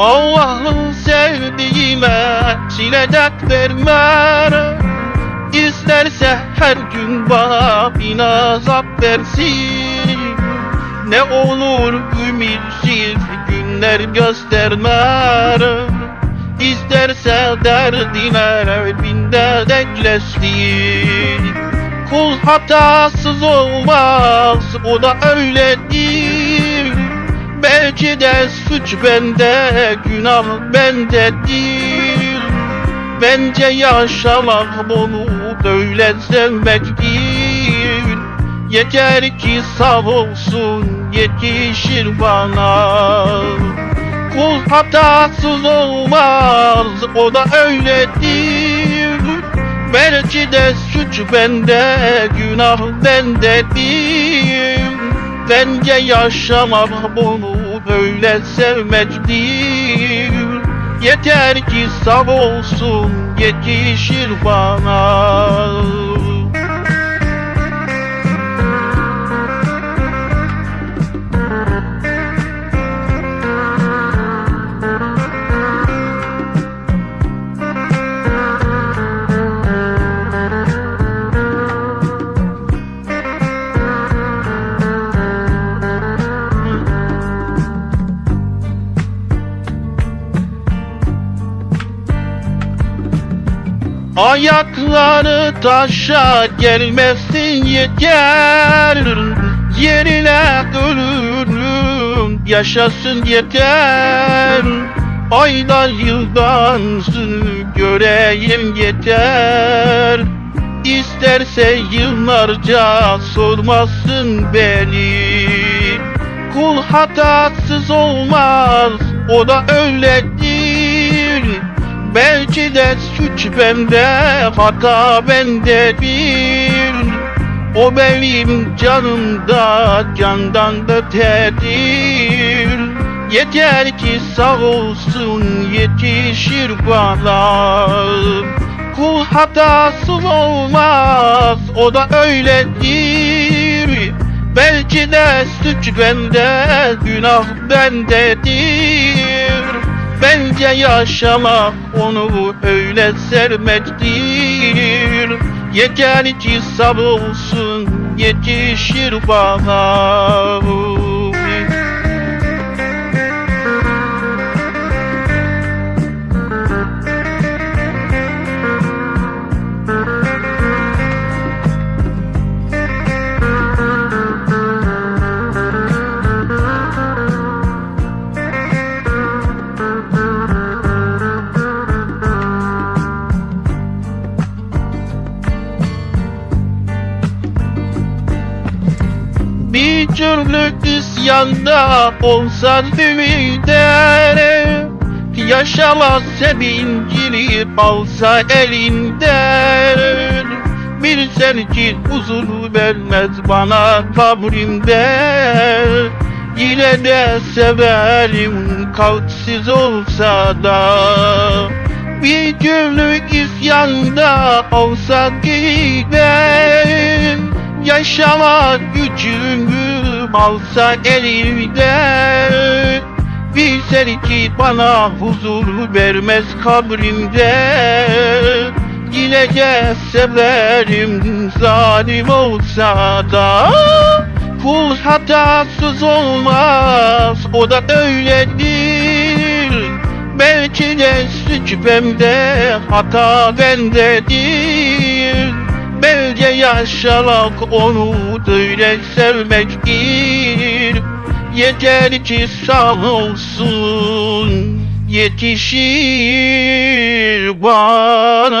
Allah'ın sevdiğime çile dert vermer İsterse her gün bana bin azap versin Ne olur ümitsiz günler göstermer İsterse derdine bin dert eklesin Kul hatasız olmaz o da öyle Belki de suç bende günah bende değil. Bence yaşamak bunu böyle sevmek değil. Yeter ki sağ olsun yetişir bana. Kul hatasız olmaz o da öyledir Belki de suç bende günah bende değil. Bence yaşamak bunu böyle sevmek değil. Yeter ki sağ olsun yetişir bana Ayakları taşa gelmesin yeter. Yerine ölürüm yaşasın yeter. Aydan yıldan göreyim yeter. İsterse yıllarca sormasın beni. Kul hatasız olmaz o da öyledir Belki de suç bende, hata bendedir O benim canımda, candan da tedir Yeter ki sağ olsun yetişir bana. Kul hatasız olmaz, o da öyledir Belki de suç bende, günah bendedir Bence yaşamak onu öyle sevmektir Yeter ki sağ olsun yetişir bana Bir türlü isyanda olsan ümide Yaşama sevincini alsa elinden. Bilsen ki huzur vermez bana kabrimde Yine de severim kalpsiz olsa da. Bir türlü isyanda olsa giden Yaşama gücümü alsa elimden Bilsen ki bana huzur vermez kabrimde. Yine severim zalim olsa da Kul hatasız olmaz o da öyledir. Belki de bende hata bendedir yaşamak onu böyle sevmektir Yeter ki sağ olsun yetişir bana